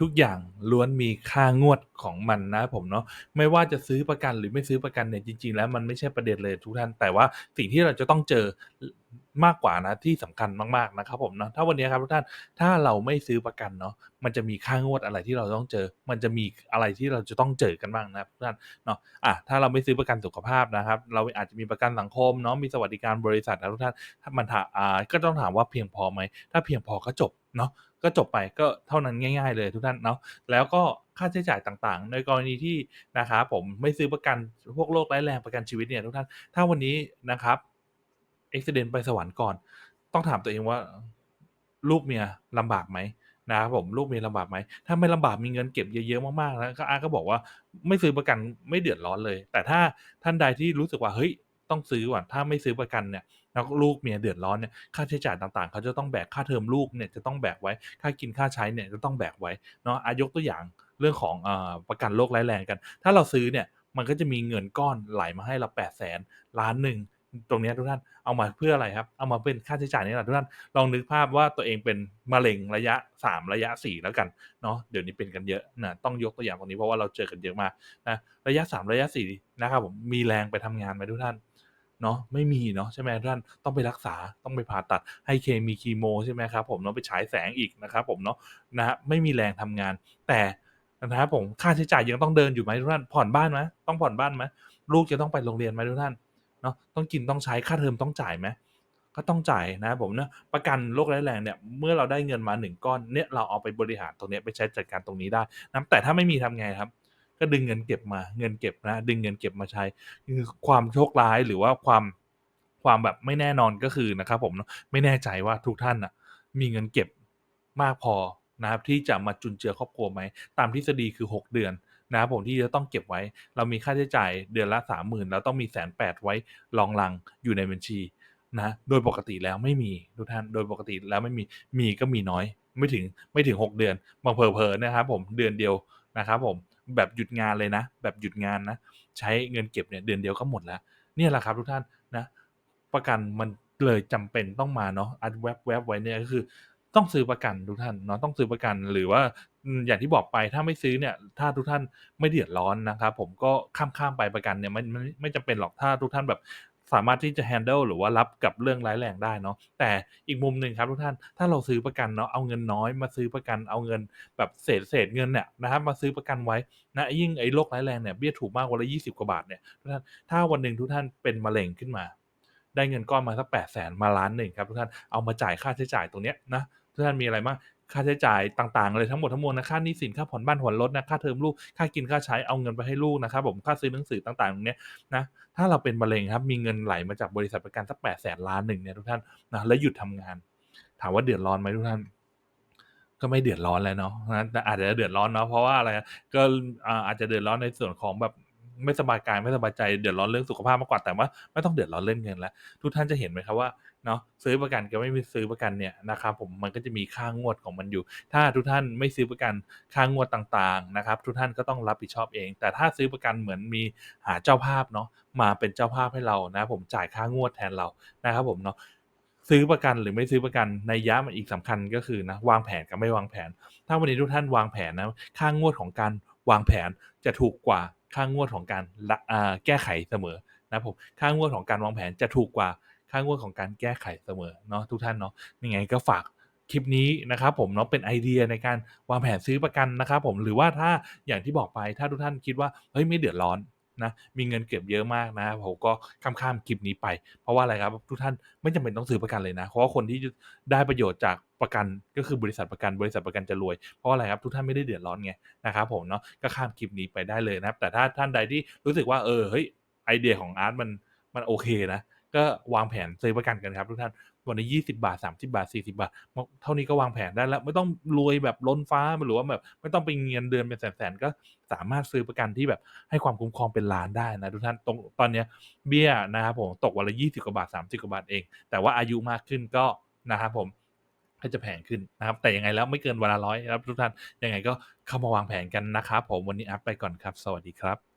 ทุกอย่างล้วนมีค่างวดของมันนะผมเนาะไม่ว่าจะซื้อประกันหรือไม่ซื้อประกันเนี่ยจริง ๆ แล้วมันไม่ใช่ประเด็นเลยทุกท่านแต่ว่าสิ่งที่เราจะต้องเจอ มากกว่านะที่สำคัญมากๆนะครับผมเนาะถ้าวันนี้ครับทุกท่านถ้าเราไม่ซื้อประกันเนาะมันจะมีค่างวดอะไรที่เราต้องเจอ มันจะมีอะไรที่เราจะต้องเจอกันบ้างนะทุกท่านเนาะอะถ้าเราไม่ซื้อประกันสุขภาพนะครับ เราอาจจะมีประกันสังคมเนาะมีสวัสดิการบริษัทนะทุกท่านถ้ามันถาอ่าก็ต้องถามว่าเพียงพอไหม?ถ้าเพียงพอก็จบเนาะก็จบไปก็เท่านั้นง่าย ๆ เลยทุกท่านเนาะแล้วก็ค่าใช้จ่ายต่างๆ ในกรณีที่นะครับผมไม่ซื้อประกันพวกโรคร้ายแรงประกันชีวิตเนี่ยทุกท่าน ถ้าวันนี้นะครับ อุบัติเหตุไปสวรรค์ก่อน ต้องถามตัวเองว่า ลูกเมียลำบากไหม?นะครับผมลูกเมียลำบากไหม?ถ้าไม่ลำบากมีเงินเก็บเยอะๆมากๆนะก็อาก็บอกว่าไม่ซื้อประกันไม่เดือดร้อนเลย แต่ถ้าท่านใดที่รู้สึกว่าเฮ้ยต้องซื้อว่ะถ้าไม่ซื้อประกันเนี่ยแล้วลูกเมียเดือดร้อนเนี่ยค่าใช้จ่ายต่างๆ เขาจะต้องแบกค่าเทอมลูกเนี่ยจะต้องแบกไว้ค่ากินค่าใช้เนี่ยจะต้องแบกไว้เนาะอายกตัวอย่างเรื่องของอประกันโรคร้ายแรงกัน ถ้าเราซื้อเนี่ยมันก็จะมีเงินก้อนไหลมาให้เรา800,000 1,000,000 ตรงนี้ทุกท่านเอามาเพื่ออะไรครับ?เอามาเป็นค่าใช้จ่ายนี่แหละทุกท่านลองนึกภาพว่าตัวเองเป็นมะเร็งระยะ 3 ระยะ 4 แล้วกันเนาะเดี๋ยวนี้เป็นกันเยอะนะต้องยกตัวอย่างตรงนี้เพราะว่าเราเจอกันเยอะมากนะระยะ 3 ระยะ4นะครับผมมีแรงไปทำงานไหมทุกท่าน?เนาะไม่มีเนาะใช่ไหมทุกท่านต้องไปรักษาต้องไปผ่าตัดให้เคมีคีโมใช่ไหมครับผมต้องไปฉายแสงอีกนะครับผมเนาะนะครับไม่มีแรงทำงาน แต่นะครับผมค่าใช้จ่ายยังต้องเดินอยู่ไหมทุกท่าน?ผ่อนบ้านไหม?ต้องผ่อนบ้านไหม?ลูกจะต้องไปโรงเรียนไหมทุกท่าน? เนาะต้องกินต้องใช้ค่าเทอมต้องจ่ายไหม?ก็ต้องจ่ายนะครับผมเนาะประกันโรคร้ายแรงเนี่ยเมื่อเราได้เงินมา1ก้อนเนี่ยเราเอาไปบริหารตรงนี้ไปใช้จัดการตรงนี้ได้นะแต่ถ้าไม่มีทำไงครับ?ก็ดึงเงินเก็บมาเงินเก็บนะดึงเงินเก็บมาใช้คือความโชคร้ายหรือว่าความความแบบไม่แน่นอนก็คือนะครับผมเนาะไม่แน่ใจว่าทุกท่านน่ะมีเงินเก็บมากพอนะครับที่จะมาจุนเจือครอบครัวไหม?ตามทฤษฎีคือ 6 เดือน นะครับผมที่จะต้องเก็บไว้ เรามีค่าใช้จ่ายเดือนละ30,000เราต้องมี180,000ไว้รองรังอยู่ในบัญชีนะโดยปกติแล้วไม่มีทุกท่านโดยปกติแล้วไม่มีมีก็มีน้อย ไม่ถึงไม่ถึง 6 เดือนบางเผลอๆนะครับผมเดือนเดียวนะครับผมแบบหยุดงานเลยนะ แบบหยุดงานนะ ใช้เงินเก็บเนี่ยเดือนเดียวก็หมดแล้วเนี่ยแหละครับทุกท่านนะประกันมันเลยจำเป็นต้องมาเนาะอันแว็บไว้เนี่ยก็คือ ต้องซื้อประกันทุกท่านเนาะต้องซื้อประกันหรือว่า อย่างที่บอกไปถ้าไม่ซื้อเนี่ย ถ้าทุกท่านไม่เดือดร้อนนะครับ ผมก็ข้ามๆไปประกันเนี่ยไมันมันไม่จำเป็นหรอกถ้าทุกท่านแบบสามารถที่จะ handle หรือว่ารับกับเรื่องร้ายแรงได้เนาะแต่อีกมุมหนึ่งครับทุกท่านถ้าเราซื้อประกันเนาะเอาเงินน้อยมาซื้อประกันเอาเงินแบบเศษๆเงินเนี่ยนะครับมาซื้อประกันไว้นะยิ่งไอ้โรคร้ายแรงเนี่ยเบี้ยถูกมากวันละ20กว่าบาทเนี่ยทุกท่านถ้าวันหนึ่งทุกท่านเป็นมะเร็งขึ้นมา ได้เงินก้อนมาสัก800,000มา1,000,000ครับทุกท่านเอามาจ่ายค่าใช้จ่ายตรงเนี้ยนะทุกท่านมีอะไรบ้าง? ค่าใช้จ่ายต่างๆเลยทั้งหมดทั้งมวลนะค่าหนี้สินค่าผ่อนบ้านผ่อนรถนะค่าเทอมลูกค่ากินค่าใช้เอาเงินไปให้ลูกนะครับผมค่าซื้อหนังสือต่างๆตรงนี้นะถ้าเราเป็นมะเร็งครับมีเงินไหลมาจากบริษัทประกันสัก800,000 1,000,000เนี่ยทุกท่านนะแล้วหยุดทำงาน ถามว่าเดือดร้อนไหมทุกท่าน?ก็ไม่เดือดร้อนแล้วเนาะนะแต่อาจจะเดือดร้อนเนาะเพราะว่าอะไรก็อาอาจจะเดือดร้อนในส่วนของแบบไม่สบายกายไม่สบายใจเดือดร้อนเรื่องสุขภาพมากกว่าแต่ว่าไม่ต้องเดือดร้อนเรื่องเงินแล้วทุกท่านจะเห็นไหมครับว่า เนาะซื้อประกันกับไม่ไปซื้อประกันเนี่ยนะครับผมมันก็จะมีค่างวดของมันอยู่ ถ้าทุกท่านไม่ซื้อประกันค่างวดต่างๆนะครับทุกท่านก็ต้องรับผิดชอบเอง แต่ถ้าซื้อประกันเหมือนมีหาเจ้าภาพเนาะมาเป็นเจ้าภาพให้เรานะผมจ่ายค่างวดแทนเรานะครับผมเนาะซื้อประกันหรือไม่ซื้อประกันในยะมันอีกสำคัญก็คือนะวางแผนกับไม่วางแผน ถ้าวันนี้ทุกท่านวางแผนนะค่างวดของการวางแผนจะถูกกว่าค่างวดของการแก้ไขเสมอนะผมค่างวดของการวางแผนจะถูกกว่า ค่างวดของการแก้ไขเสมอเนาะทุกท่านเนาะยังไงก็ฝากคลิปนี้นะครับผมเนาะเป็นไอเดียในการวางแผนซื้อประกันนะครับผมหรือว่าถ้าอย่างที่บอกไปถ้าทุกท่านคิดว่าเฮ้ยไม่เดือดร้อนนะมีเงินเก็บเยอะมากนะผมก็ข้ามๆคลิปนี้ไป เพราะว่าอะไรครับทุกท่านไม่จำเป็นต้องซื้อประกันเลยนะ เพราะว่าคนที่ได้ประโยชน์จากประกันก็คือบริษัทประกันบริษัทประกันจะรวยเพราะว่าอะไรครับทุกท่านไม่ได้เดือดร้อนไงนะครับผมเนาะก็ข้ามคลิปนี้ไปได้เลยนะครับแต่ถ้าท่านใดที่รู้สึกว่าเออเฮ้ยไอเดียของอาร์ตมันมันโอเคนะ ก็วางแผนซื้อประกันกันครับทุกท่านวันละ20บาท30บาท40บาท เท่านี้ก็วางแผนได้แล้ว ไม่ต้องรวยแบบล้นฟ้าหรือว่าแบบ ไม่ต้องเป็นเงินเดือนเป็นแสนๆก็สามารถซื้อประกันที่แบบให้ความคุ้มครองเป็นล้านได้นะทุกท่านตรงตอนเนี้ยเบี้ยนะครับผมตกวันละ20กว่าบาท30กว่าบาทเอง แต่ว่าอายุมากขึ้นก็นะครับผมก็จะแพงขึ้นนะครับ แต่ยังไงแล้วไม่เกินวันละ100ครับทุกท่านยังไงก็เข้ามาวางแผนกันนะครับผมวันนี้อาร์ตไปก่อนครับ สวัสดีครับ